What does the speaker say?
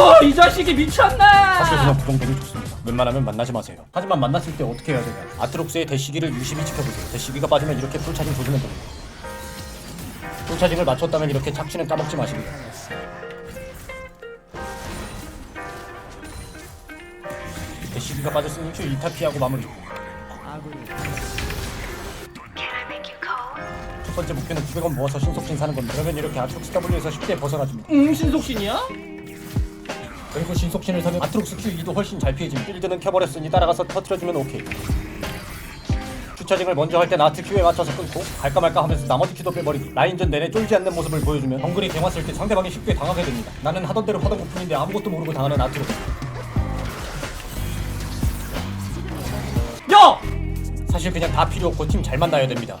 아이고 이 자식이 미쳤나 사실 그냥 구동되기 좋습니다. 웬만하면 만나지 마세요. 하지만 만났을 때 어떻게 해야 되냐? 아트록스의 대시기를 유심히 지켜보세요. 대시기가 빠지면 이렇게 풀차징 조주면 됩니다. 풀차징을 맞췄다면 이렇게 착취는 까먹지 마십니다. 대시기가 빠졌으니 Q 2타 피하고 마무리. 첫 번째 목표는 900원 모아서 신속진 사는 겁니다. 그러면 이렇게 아트록스 W에서 쉽게 벗어나줍니다. 응 신속신이야? 그리고 신속신을 사면 아트록스 Q2도 훨씬 잘 피해집니다. 필드는 켜버렸으니 따라가서 터트려주면 오케이. 주차징을 먼저 할 땐 아트 Q에 맞춰서 끊고 갈까 말까 하면서 나머지 큐도 빼버리기 라인전 내내 쫄지 않는 모습을 보여주면 덩글이 갱화 쓸 때 상대방이 쉽게 당하게 됩니다. 나는 하던 대로 하던 것뿐인데 아무것도 모르고 당하는 아트록스. 야! 사실 그냥 다 필요 없고 팀 잘 만나야 됩니다.